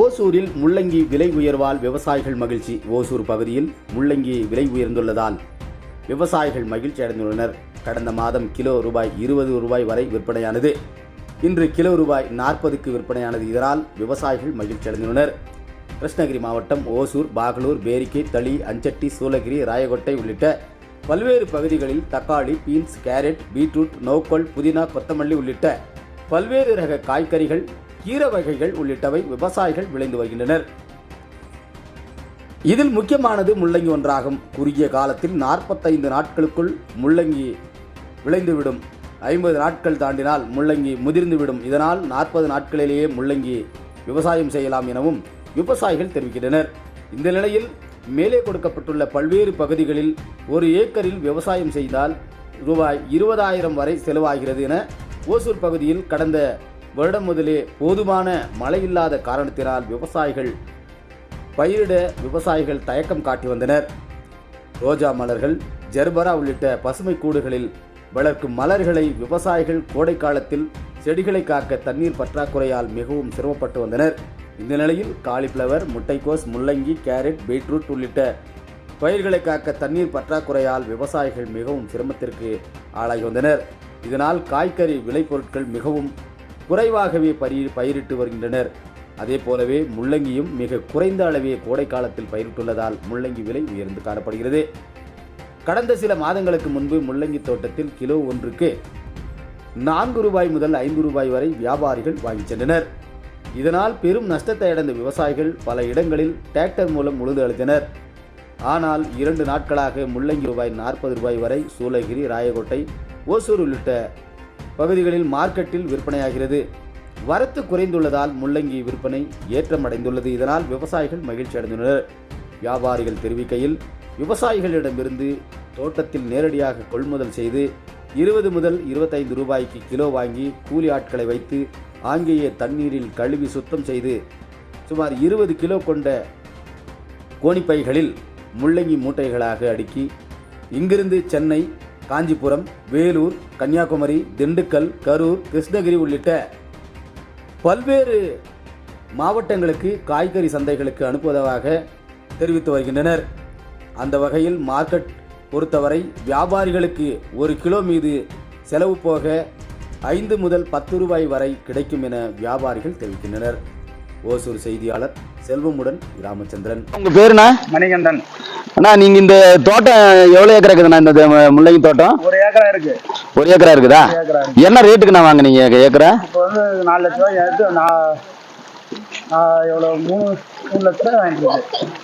ஓசூரில் முள்ளங்கி விலை உயர்வால் விவசாயிகள் மகிழ்ச்சி. ஓசூர் பகுதியில் முள்ளங்கி விலை உயர்ந்துள்ளதால் விவசாயிகள் மகிழ்ச்சி அடைந்துள்ளனர். கடந்த மாதம் கிலோ ரூபாய் இருபது ரூபாய் வரை விற்பனையானது. இன்று கிலோ ரூபாய் நாற்பதுக்கு விற்பனையானது. இதனால் விவசாயிகள் மகிழ்ச்சி அடைந்துள்ளனர். கிருஷ்ணகிரி மாவட்டம் ஓசூர் பாகலூர் பேரிக்கை தளி அஞ்சட்டி சூளகிரி ராயகோட்டை உள்ளிட்ட பல்வேறு பகுதிகளில் தக்காளி பீன்ஸ் கேரட் பீட்ரூட் நோக்கோல் புதினா கொத்தமல்லி உள்ளிட்ட பல்வேறு ரக காய்கறிகள் கீரை வகைகள் உள்ளிட்டவை விவசாயிகள் விளைந்து வருகின்றனர். இதில் முக்கியமானது முள்ளங்கி ஒன்றாகும். குறுகிய காலத்தில் நாற்பத்தைந்து நாட்களுக்குள் முள்ளங்கி விளைந்துவிடும். ஐம்பது நாட்கள் தாண்டினால் முள்ளங்கி முதிர்ந்துவிடும். இதனால் நாற்பது நாட்களிலேயே முள்ளங்கி விவசாயம் செய்யலாம் எனவும் விவசாயிகள் தெரிவிக்கின்றனர். இந்த நிலையில் மேலே கொடுக்கப்பட்டுள்ள பல்வேறு பகுதிகளில் ஒரு ஏக்கரில் விவசாயம் செய்தால் ரூபாய் இருபதாயிரம் வரை செலவாகிறது என ஓசூர் பகுதியில் கடந்த வருடம் முதலே போதுமான மழை இல்லாத காரணத்தினால் விவசாயிகள் பயிரிட விவசாயிகள் தயக்கம் காட்டி வந்தனர். ரோஜா மலர்கள் ஜெர்பரா உள்ளிட்ட பசுமை கூடுகளில் வளர்க்கும் மலர்களை விவசாயிகள் கோடை காலத்தில் செடிகளை காக்க தண்ணீர் பற்றாக்குறையால் மிகவும் சிரமப்பட்டு வந்தனர். இந்த நிலையில் காலிஃப்ளவர் முட்டைக்கோஸ் முள்ளங்கி கேரட் பீட்ரூட் உள்ளிட்ட பயிர்களை காக்க தண்ணீர் பற்றாக்குறையால் விவசாயிகள் மிகவும் சிரமத்திற்கு ஆளாகி வந்தனர். இதனால் காய்கறி விளைபொருட்கள் மிகவும் குறைவாகவே பயிர் பயிரிட்டு வருகின்றனர். அதே போலவே முள்ளங்கியும் மிக குறைந்த அளவே கோடை காலத்தில் பயிரிட்டுள்ளதால் முள்ளங்கி விலை உயர்ந்து காணப்படுகிறது. கடந்த சில மாதங்களுக்கு முன்பு முள்ளங்கி தோட்டத்தில் கிலோ ஒன்றுக்கு நான்கு ரூபாய் முதல் ஐந்து ரூபாய் வரை வியாபாரிகள் வாங்கிச் சென்றனர். இதனால் பெரும் நஷ்டத்தை அடைந்த விவசாயிகள் பல இடங்களில் டிராக்டர் மூலம் உழுது அளித்தனர் ஆனால் இரண்டு நாட்களாக முள்ளங்கி ரூபாய் நாற்பது ரூபாய் வரை சூளகிரி ராயக்கோட்டை ஓசூர் உள்ளிட்ட பகுதிகளில் மார்க்கெட்டில் விற்பனையாகிறது. வரத்து குறைந்துள்ளதால் முள்ளங்கி விற்பனை ஏற்றமடைந்துள்ளது. இதனால் விவசாயிகள் மகிழ்ச்சி அடைந்துள்ளனர். வியாபாரிகள் தெரிவிக்கையில் விவசாயிகளிடமிருந்து தோட்டத்தில் நேரடியாக கொள்முதல் செய்து இருபது முதல் இருபத்தைந்து ரூபாய்க்கு கிலோ வாங்கி கூலி ஆட்களை வைத்து ஆங்கேயே தண்ணீரில் கழுவி சுத்தம் செய்து சுமார் இருபது கிலோ கொண்ட கோணிப்பைகளில் முள்ளங்கி மூட்டைகளாக அடுக்கி இங்கிருந்து சென்னை காஞ்சிபுரம் வேலூர் கன்னியாகுமரி திண்டுக்கல் கரூர் கிருஷ்ணகிரி உள்ளிட்ட பல்வேறு மாவட்டங்களுக்கு காய்கறி சந்தைகளுக்கு அனுப்புவதாக தெரிவித்து வருகின்றனர். அந்த வகையில் மார்க்கெட் பொறுத்தவரை வியாபாரிகளுக்கு ஒரு கிலோ மீது செலவு போக ஐந்து முதல் பத்து ரூபாய் வரை கிடைக்கும் என வியாபாரிகள் தெரிவிக்கின்றனர். ஓசூர் செய்தியாளர் செல்வமுடன் ராமச்சந்திரன். உங்க பேருண்ணா? மணிகண்டன். அண்ணா நீங்க இந்த தோட்டம் எவ்வளவு ஏக்கரா இருக்குதுண்ணா இந்த முள்ளங்கி தோட்டம்? ஒரு ஏக்கரா இருக்கு. ஒரு ஏக்கரா இருக்குதா? என்ன ரேட்டுக்குண்ணா வாங்குனீங்க ஏக்கரா? இப்போ வந்து நாலு லட்ச ரூபாய்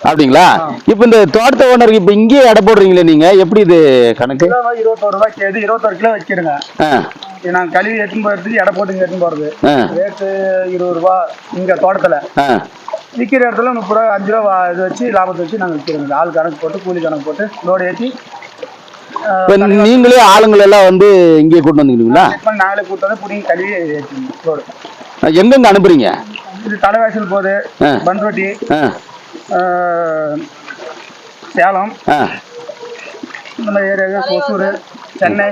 அப்படிங்களா? இப்போ இந்த தோட்டத்தை ஓனருக்கு இப்போ இங்கேயே எடை போடுறீங்களே நீங்க? எப்படி இது கணக்கு? இருபத்தோரு ரூபாய் கேது இருபத்தோரு கிலோ இது நாங்கள் கழுவி எடுத்துன்னு போகிறதுக்கு எடை போட்டு இங்கே எடுத்துன்னு போகிறது ஆ. ரேட்டு இருபது ரூபா இங்கே தோட்டத்தில். விற்கிற இடத்துல முப்பது ரூபா அஞ்சு ரூபா இது வச்சு லாபத்தை வச்சு நாங்கள் விற்கிறோங்க ஆள் கணக்கு போட்டு கூலி கணக்கு போட்டு லோடு ஏற்றி நீங்களே ஆளுங்களை எல்லாம் வந்து இங்கேயே கூட்டு வந்துக்கிறீங்களா? நாங்களே கூட்டு வந்து பிடிங்கி கழுவி லோடு. எங்கெங்க அனுப்புறீங்க? இது தலைவாசல் போகுது ஆஹ், சேலம் இந்த ஏரியாவுக்கு ஒசூர் சென்னை.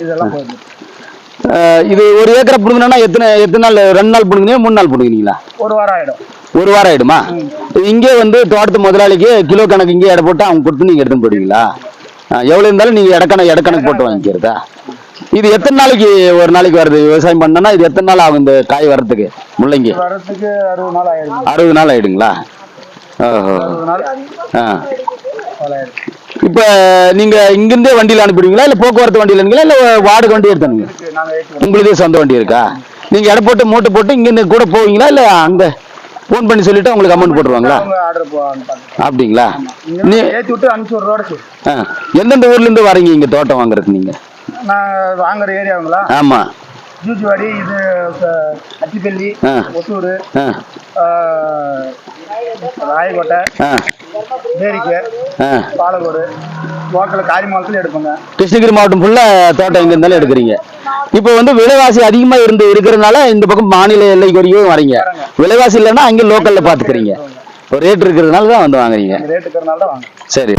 இதெல்லாம் போகுது. இது ஒரு ஏக்கரை பிடுங்கணும்னா எத்தனை எத்தனை நாள் ரெண்டு நாள் பிடுங்குனீங்க மூணு நாள் பிடுங்குனீங்களா? ஒரு வாரம் ஆகிடும் ஒரு வாரம் ஆயிடுமா? இங்கே வந்து தோட்டத்து முதலாளிக்கு கிலோ கணக்கு இங்கே எடை போட்டு அவங்க கொடுத்து நீங்க எடுத்து போடுவீங்களா? ஆ, எவ்வளவு இருந்தாலும் நீங்க இடக்கணக்கு இடக்கணக்கு போட்டு வாங்கிக்கிறதா? இது எத்தனை நாளைக்கு ஒரு நாளைக்கு வருது? விவசாயம் பண்ணனா இது எத்தனை நாள் ஆகும் இந்த காய் வர்றதுக்கு? முள்ளங்கி. வரத்துக்கு அறுபது நாள் ஆயிடும் அறுபது நாள் ஆயிடுங்களா? ஓஹோ. ஆ. இப்போ நீங்க இங்கிருந்தே வண்டியில அனுப்பிடுவீங்களா? இல்ல போக்குவரத்து வண்டியில அனுப்புங்களா இல்ல வாடகை வண்டி எடுத்தானுங்க உங்களுதே சொந்த வண்டி இருக்கா? நீங்க எடை போட்டு மூட்டை போட்டு இங்கிருந்து கூட போவீங்களா? இல்ல அங்க ஃபோன் பண்ணி சொல்லிட்டு உங்களுக்கு அமௌண்ட் போட்டுருவாங்களா? அப்படிங்களா? இங்கே. எந்தெந்த ஊர்ல இருந்து வரீங்க இங்க தோட்டம் வாங்குறதுக்கு நீங்க? நான் வாங்குற ஏரியாவுங்களா? ஆமா. ஜூஜிவாடி இது அத்திப்பள்ளி. ஒசூர் ராயக்கோட்டை பேரிக்கை பாலக்கோடு லோக்கல் காரிமாலத்தில் எடுப்போங்க. கிருஷ்ணகிரி மாவட்டம் ஃபுல்லா தோட்டம் எங்க இருந்தாலும் எடுக்கிறீங்க. இப்போ வந்து விலைவாசி அதிகமா இருந்து இருக்கிறதுனால இந்த பக்கம் மாநில எல்லைக்கு வரைக்கும் வரீங்க. விலைவாசி இல்லைன்னா அங்கே லோக்கல்ல பாத்துக்கிறீங்க இப்போ ரேட் இருக்கிறதுனால தான் வந்து வாங்குறீங்க. ரேட்டுக்கிறனால தான் வாங்க சரி.